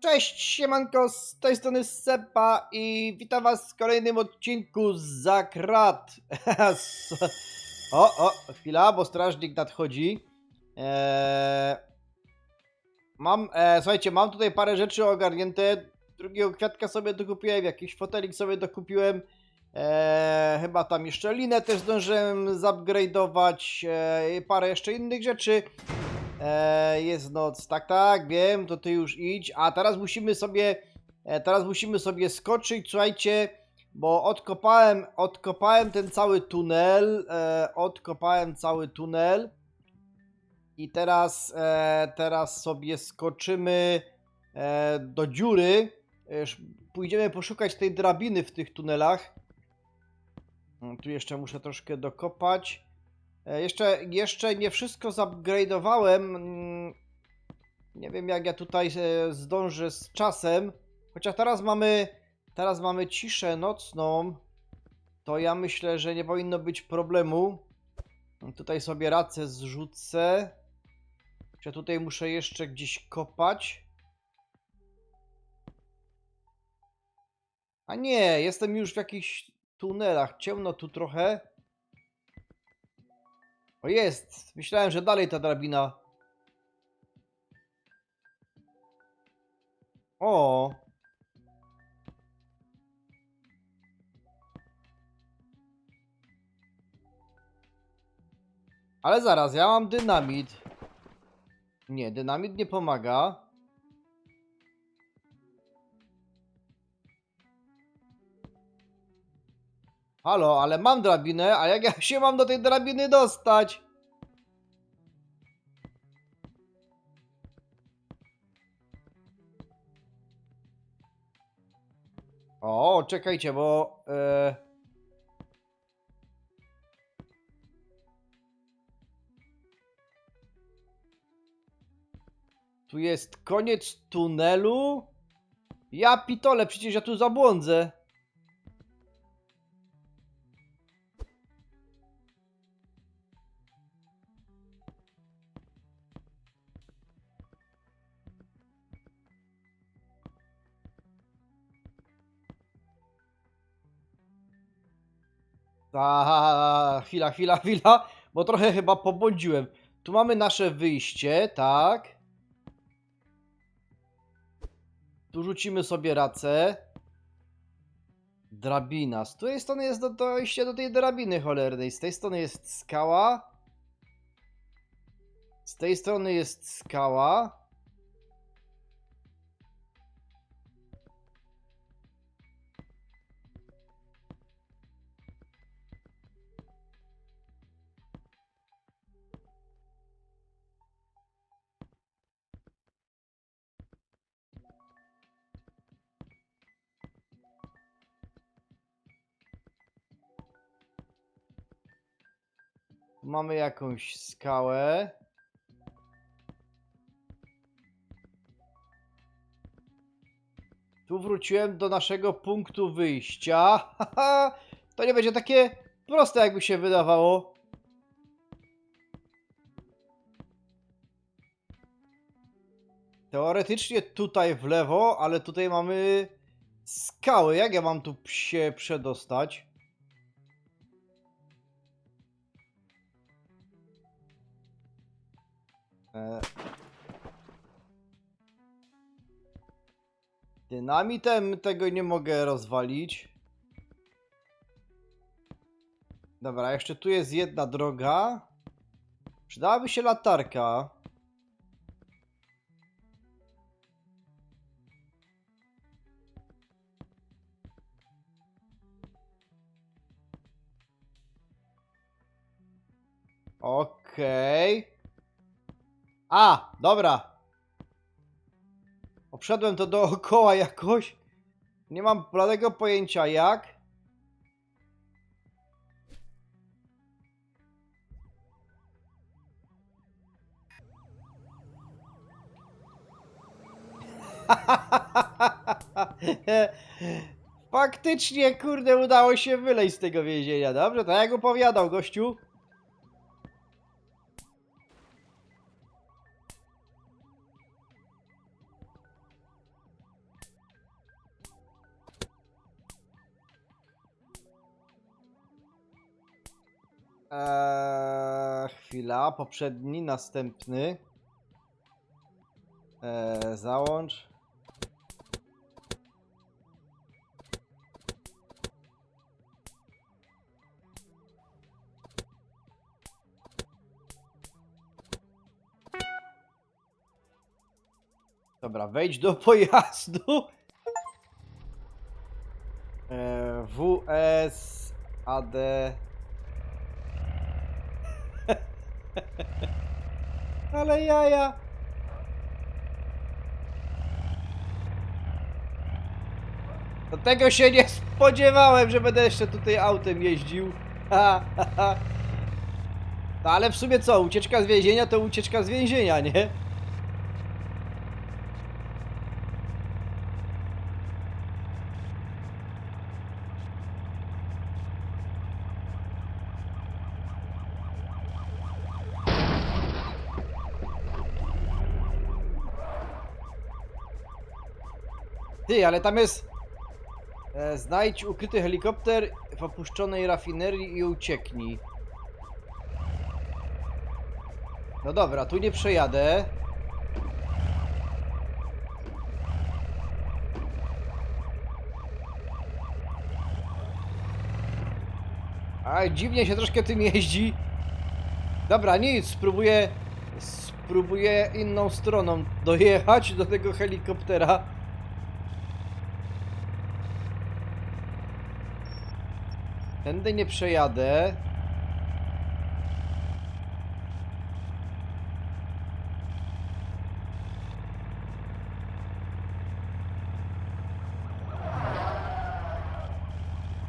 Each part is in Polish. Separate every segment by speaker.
Speaker 1: Cześć, siemanko, z tej strony Sepa i witam was w kolejnym odcinku za krat. o, o, chwila, bo strażnik nadchodzi. Eee, mam, e, słuchajcie, mam tutaj parę rzeczy ogarnięte. Drugiego kwiatka sobie dokupiłem, jakiś fotelik sobie dokupiłem. Eee, chyba tam jeszcze linę też zdążyłem zupgrade'ować e, i parę jeszcze innych rzeczy. E, jest noc, tak, tak, wiem, to ty już idź. A teraz musimy sobie, e, teraz musimy sobie skoczyć, słuchajcie, bo odkopałem, odkopałem ten cały tunel, e, odkopałem cały tunel i teraz, e, teraz sobie skoczymy e, do dziury. E, pójdziemy poszukać tej drabiny w tych tunelach. Tu jeszcze muszę troszkę dokopać. E, Jeszcze, jeszcze nie wszystko zupgrade'owałem. mm, Nie wiem jak ja tutaj e, zdążę z czasem. Chociaż teraz mamy, teraz mamy ciszę nocną. To ja myślę, że nie powinno być problemu. Tutaj sobie racę zrzucę. Czy tutaj muszę jeszcze gdzieś kopać? A nie, jestem już w jakichś tunelach. Ciemno tu trochę. O jest! Myślałem, że dalej ta drabina. O! Ale zaraz, ja mam dynamit. Nie, dynamit nie pomaga. Halo, ale mam drabinę, a jak ja się mam do tej drabiny dostać? O, czekajcie, bo... E... Tu jest koniec tunelu? Ja pitole, przecież ja tu zabłądzę. A, chwila, chwila, chwila, bo trochę chyba pobłądziłem. Tu mamy nasze wyjście, tak. Tu rzucimy sobie racę. Drabina. Z której strony jest do, dojście do tej drabiny cholernej? Z tej strony jest skała. Z tej strony jest skała. Mamy jakąś skałę. Tu wróciłem do naszego punktu wyjścia. To nie będzie takie proste, jakby się wydawało. Teoretycznie tutaj w lewo, ale tutaj mamy skały. Jak ja mam tu się przedostać? Dynamitem tego nie mogę rozwalić. Dobra, jeszcze tu jest jedna droga. Przydałaby się latarka. Okej. A, dobra. Obszedłem to dookoła jakoś. Nie mam bladego pojęcia jak. Faktycznie, kurde, udało się wyleźć z tego więzienia. Dobrze, tak jak opowiadał gościu. Eee, chwila, poprzedni, następny. Eee, załącz. Dobra, wejdź do pojazdu. Eee, WS AD Ale jaja. Do tego się nie spodziewałem, że będę jeszcze tutaj autem jeździł. Ha, ha, ha. No ale w sumie co, ucieczka z więzienia to ucieczka z więzienia, nie? Ty, ale tam jest... E, znajdź ukryty helikopter w opuszczonej rafinerii i ucieknij. No dobra, tu nie przejadę. A dziwnie się troszkę tym jeździ. Dobra, nic, spróbuję... Spróbuję inną stroną dojechać do tego helikoptera. Tędy nie przejadę.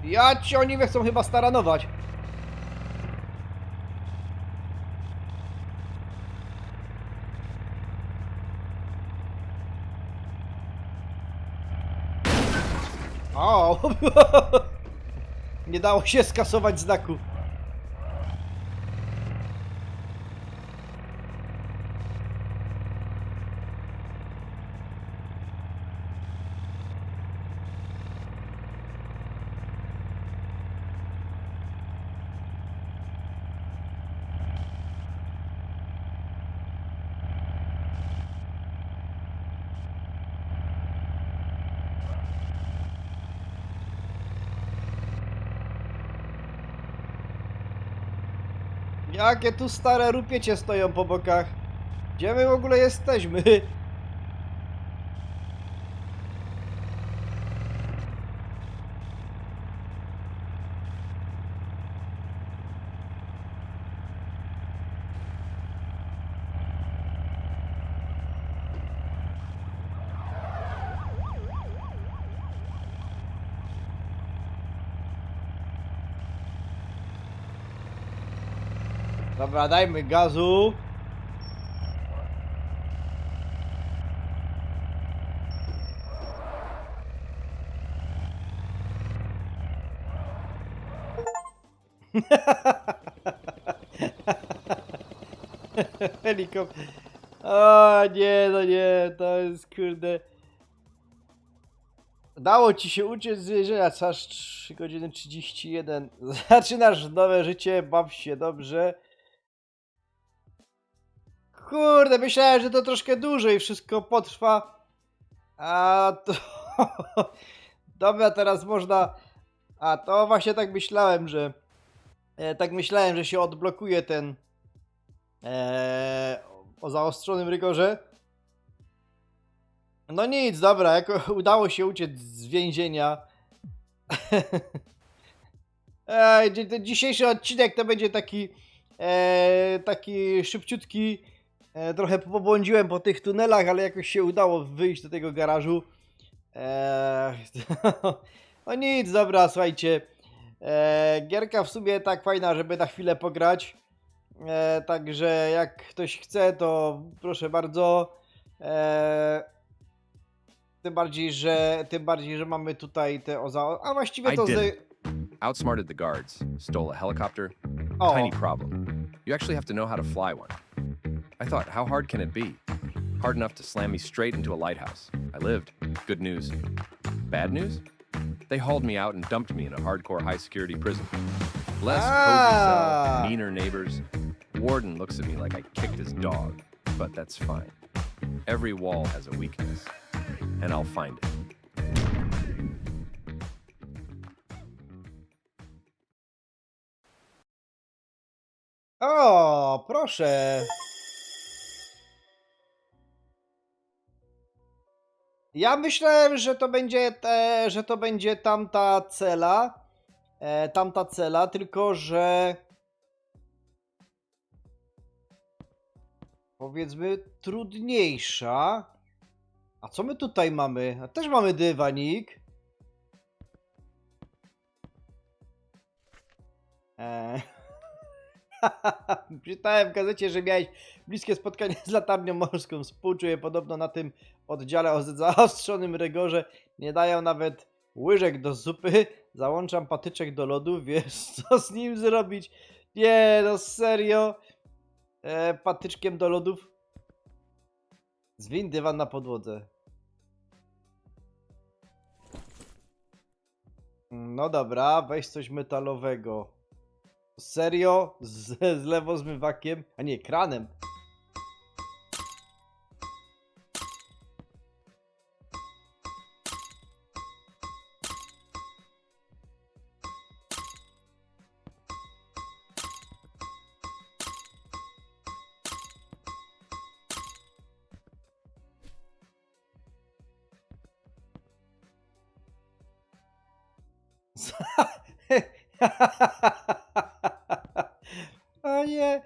Speaker 1: Ja ci oni mnie chcą chyba staranować. O! Dało się skasować znaku. Jakie tu stare rupiecie stoją po bokach? Gdzie my w ogóle jesteśmy? Dobra, dajmy gazu. Helikopter. O nie, no nie, to jest kurde. Dało ci się uciec z więzienia, aż 3 godziny 31. Zaczynasz nowe życie, baw się dobrze. Kurde, myślałem, że to troszkę dłużej wszystko potrwa. A to. Dobra, teraz można. A to właśnie tak myślałem, że. E, tak myślałem, że się odblokuje ten. E, o zaostrzonym rygorze. No nic, dobra, jako udało się uciec z więzienia. Ten dzisiejszy odcinek to będzie taki. E, taki szybciutki. E, trochę pobłądziłem po tych tunelach, ale jakoś się udało wyjść do tego garażu. E, no nic, dobra, słuchajcie. E, gierka w sumie tak fajna, żeby na chwilę pograć. E, także jak ktoś chce, to proszę bardzo. E, tym bardziej, że tym bardziej, że mamy tutaj te oza. A właściwie
Speaker 2: I
Speaker 1: to z.
Speaker 2: didn't. Outsmarted the guards, stole a helicopter. Tiny problem. You actually have to know how to fly one. I thought, how hard can it be? Hard enough to slam me straight into a lighthouse. I lived. Good news. Bad news? They hauled me out and dumped me in a hardcore high security prison. Less
Speaker 1: Ah.
Speaker 2: cozy cell, meaner neighbors. Warden looks at me like I kicked his dog, but that's fine. Every wall has a weakness, and I'll find it.
Speaker 1: O, proszę. Ja myślałem, że to będzie, te, że to będzie tamta cela. E, tamta cela, tylko że. Powiedzmy trudniejsza. A co my tutaj mamy? A też mamy dywanik. E, Czytałem w gazecie, że miałeś bliskie spotkanie z latarnią morską. Współczuję podobno na tym oddziale o zaostrzonym rygorze. Nie dają nawet łyżek do zupy. Załączam patyczek do lodu. Wiesz, co z nim zrobić? Nie, no serio. E, patyczkiem do lodów. Zwin dywan na podłodze. No dobra, weź coś metalowego. Serio? Z, z lewozmywakiem? A nie, kranem. O nie.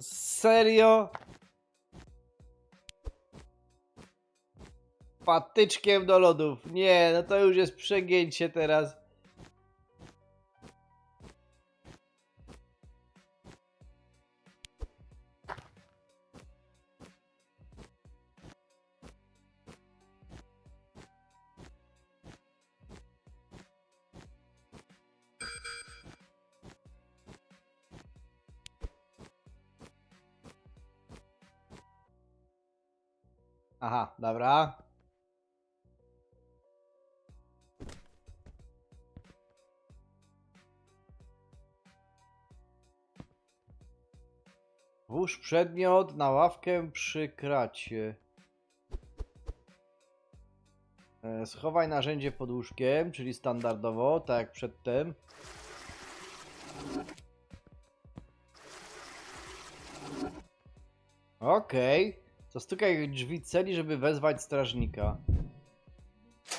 Speaker 1: Serio? Patyczkiem do lodów. Nie, no to już jest przegięcie teraz. Dobra. Włóż przedmiot na ławkę przy kracie. E, Schowaj narzędzie pod łóżkiem, czyli standardowo, tak jak przedtem. Okej. Zastukaj drzwi celi, żeby wezwać strażnika.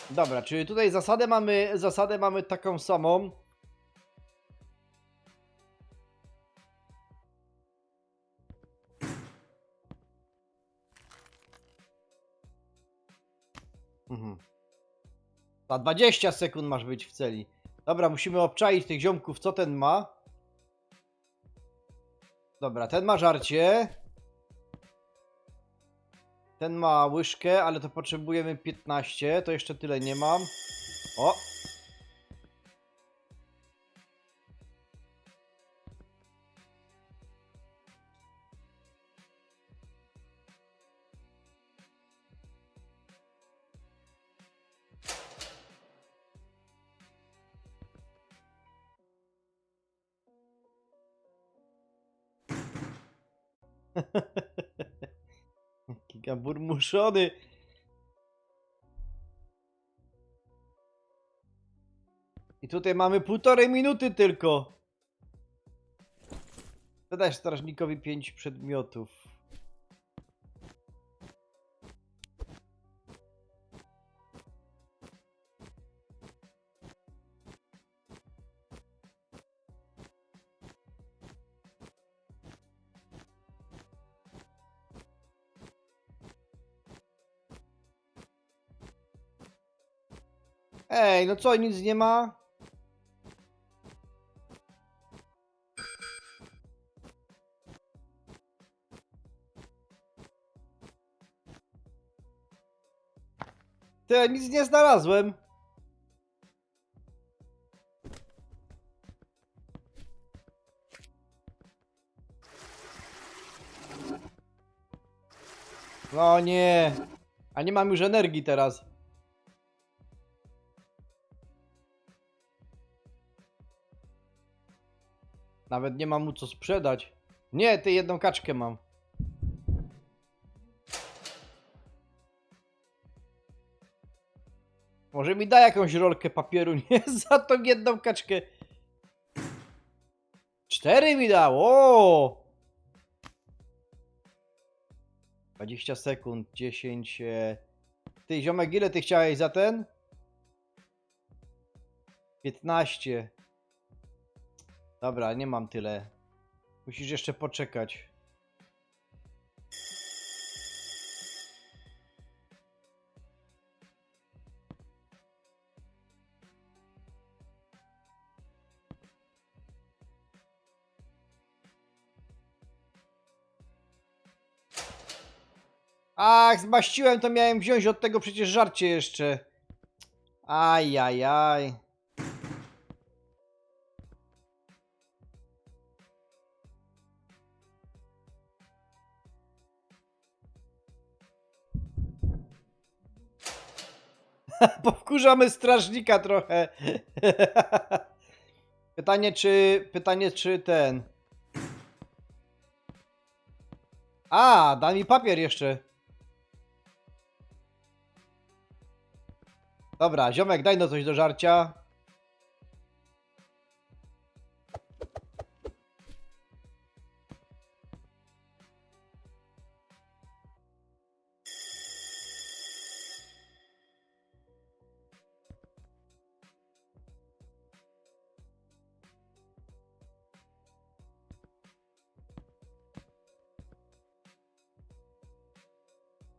Speaker 1: Dobra, czyli tutaj zasadę mamy, zasadę mamy taką samą. Mhm. Za 20 sekund masz być w celi. Dobra, musimy obczaić tych ziomków, co ten ma. Dobra, ten ma żarcie. Ten ma łyżkę, ale to potrzebujemy 15. To jeszcze tyle nie mam. O! Burmuszony. I tutaj mamy półtorej minuty tylko. Dodaj strażnikowi pięć przedmiotów. No co, nic nie ma? Ty, nic nie znalazłem. No nie. A nie mam już energii teraz. Nawet nie mam mu co sprzedać. Nie, ty jedną kaczkę mam. Może mi da jakąś rolkę papieru, nie? Za tą jedną kaczkę. Cztery mi dał, o! 20 sekund, 10. e, Ty, ziomek, ile ty chciałeś za ten? 15. Dobra, nie mam tyle. Musisz jeszcze poczekać. Ach, zmaściłem, to miałem wziąć od tego przecież żarcie jeszcze. Ajajaj. Powkurzamy strażnika trochę. pytanie czy, pytanie czy ten... A, da mi papier jeszcze. Dobra, ziomek, daj no coś do żarcia.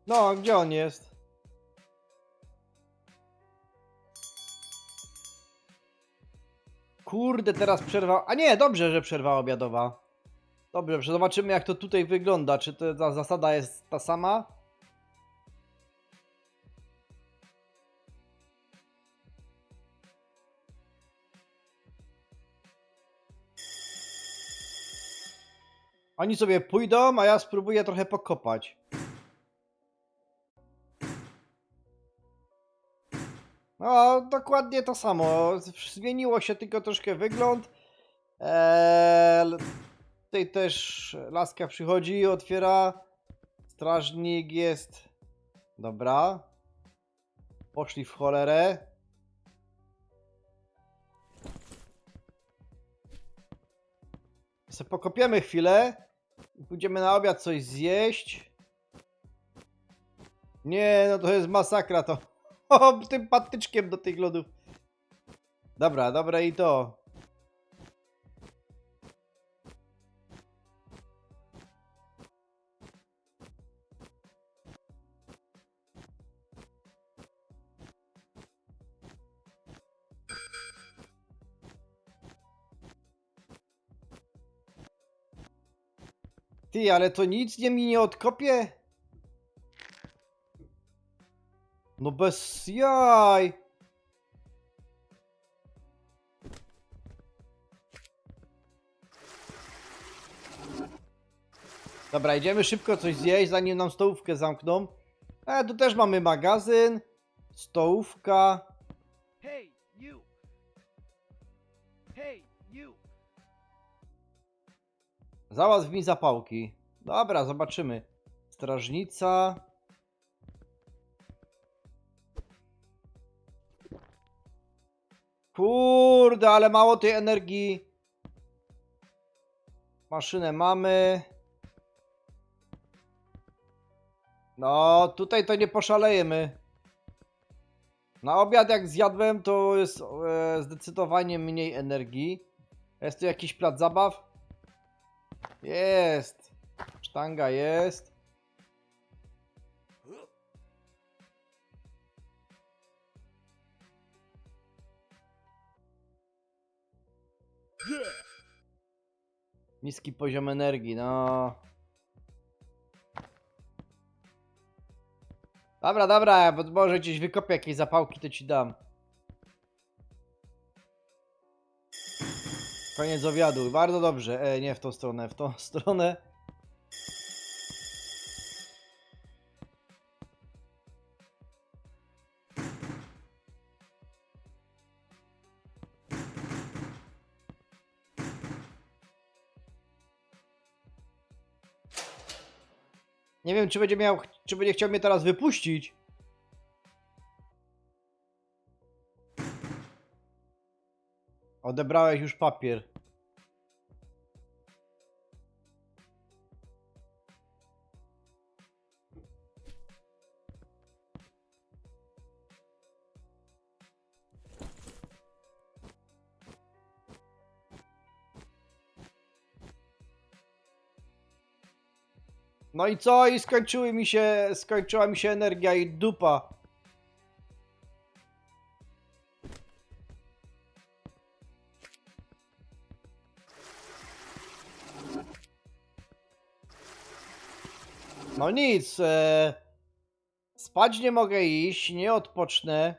Speaker 1: No, gdzie on jest? Kurde, teraz przerwa. A nie, dobrze, że przerwa obiadowa. Dobrze, zobaczymy jak to tutaj wygląda. Czy ta zasada jest ta sama? Oni sobie pójdą, a ja spróbuję trochę pokopać. No, dokładnie to samo. Zmieniło się tylko troszkę wygląd. Eee, tutaj też laska przychodzi, otwiera. Strażnik jest. Dobra. Poszli w cholerę. Se pokopiemy chwilę. Pójdziemy na obiad coś zjeść. Nie, no to jest masakra to. O, tym patyczkiem do tych lodów. Dobra, dobra i to. Ty, ale to nic nie mi nie odkopie? No bez jaj. Dobra, idziemy szybko coś zjeść, zanim nam stołówkę zamkną. E, tu też mamy magazyn, stołówka.
Speaker 3: Hey, you! Hey, you!
Speaker 1: Załatw mi zapałki. Dobra, zobaczymy. Strażnica. Kurde, ale mało tej energii. Maszynę mamy. No, tutaj to nie poszalejemy. Na obiad jak zjadłem, to jest e, zdecydowanie mniej energii. Jest tu jakiś plac zabaw? Jest. Sztanga jest. Niski poziom energii, no. Dobra, dobra, bo może gdzieś wykopię jakieś zapałki, to ci dam. Koniec obiadu. Bardzo dobrze. E, nie w tą stronę, w tą stronę. Nie wiem, czy będzie miał, czy będzie chciał mnie teraz wypuścić. Odebrałeś już papier. No i co? I skończyły mi się, skończyła mi się energia i dupa. No nic, e, spać nie mogę iść, nie odpocznę.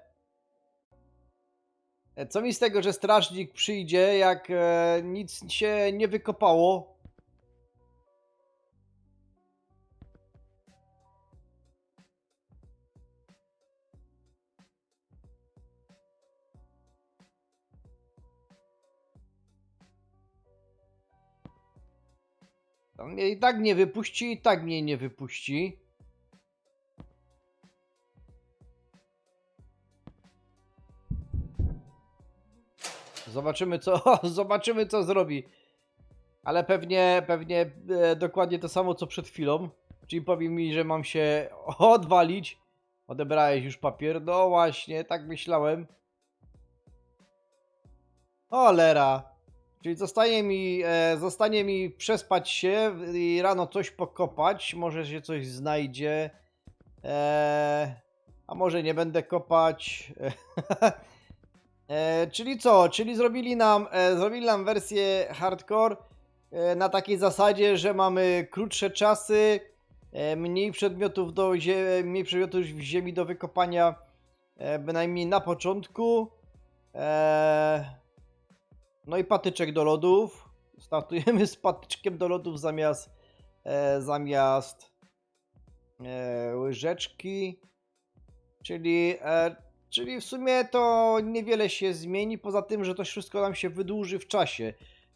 Speaker 1: E, Co mi z tego, że strażnik przyjdzie, jak e, nic się nie wykopało? Mnie i tak nie wypuści, i tak mnie nie wypuści. Zobaczymy co, zobaczymy co zrobi. Ale pewnie, pewnie e, dokładnie to samo co przed chwilą. Czyli powie mi, że mam się odwalić. Odebrałeś już papier. No właśnie, tak myślałem. Cholera. Czyli zostanie mi, e, zostanie mi przespać się i rano coś pokopać. Może się coś znajdzie. E, a może nie będę kopać. e, czyli co? Czyli zrobili nam, e, zrobili nam wersję hardcore e, na takiej zasadzie, że mamy krótsze czasy, e, mniej przedmiotów do zie- mniej przedmiotów w ziemi do wykopania, e, bynajmniej na początku. E, no i patyczek do lodów. Startujemy z patyczkiem do lodów zamiast e, zamiast e, łyżeczki. Czyli, e, czyli w sumie to niewiele się zmieni, poza tym, że to wszystko nam się wydłuży w czasie.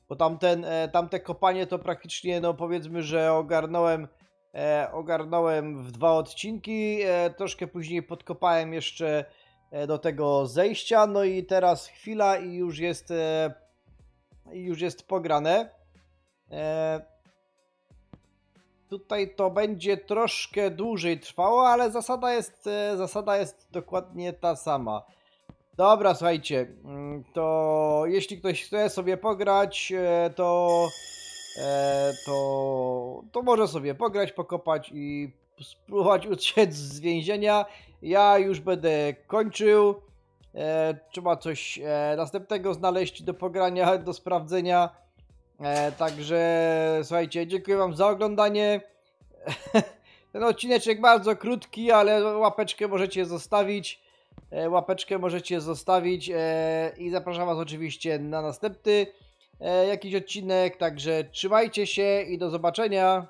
Speaker 1: Bo tamten, e, tamte kopanie to praktycznie, no powiedzmy, że ogarnąłem, e, ogarnąłem w dwa odcinki. E, troszkę później podkopałem jeszcze e, do tego zejścia. No i teraz chwila i już jest, e, i już jest pograne. E, tutaj to będzie troszkę dłużej trwało, ale zasada jest, e, zasada jest dokładnie ta sama. Dobra, słuchajcie, mm, to jeśli ktoś chce sobie pograć, e, to, to, to może sobie pograć, pokopać i spróbować uciec z więzienia. Ja już będę kończył. E, trzeba coś e, następnego znaleźć do pogrania, do sprawdzenia. E, także słuchajcie, dziękuję Wam za oglądanie. Ten odcineczek bardzo krótki, ale łapeczkę możecie zostawić. E, łapeczkę możecie zostawić e, i zapraszam Was oczywiście na następny e, jakiś odcinek. Także trzymajcie się i do zobaczenia.